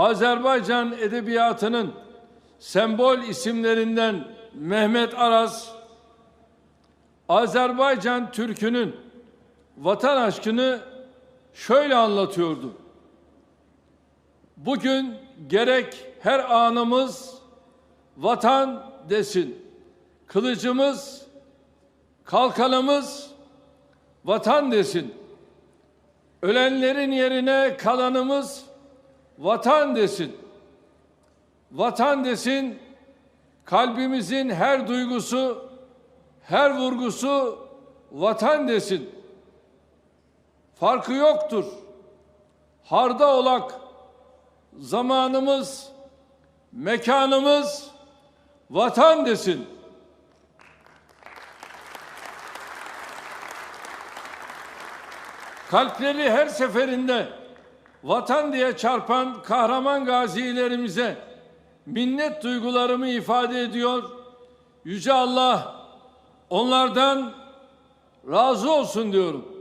Azerbaycan edebiyatının sembol isimlerinden Mehmet Aras, Azerbaycan türkünün vatan aşkını şöyle anlatıyordu. Bugün gerek her anımız vatan desin. Kılıcımız, kalkanımız vatan desin. Ölenlerin yerine kalanımız vatan desin. Vatan desin. Kalbimizin her duygusu, her vurgusu vatan desin. Farkı yoktur. Harda olak zamanımız, mekanımız vatan desin. Kalpleri her seferinde vatan diye çarpan kahraman gazilerimize minnet duygularımı ifade ediyor. Yüce Allah onlardan razı olsun diyorum.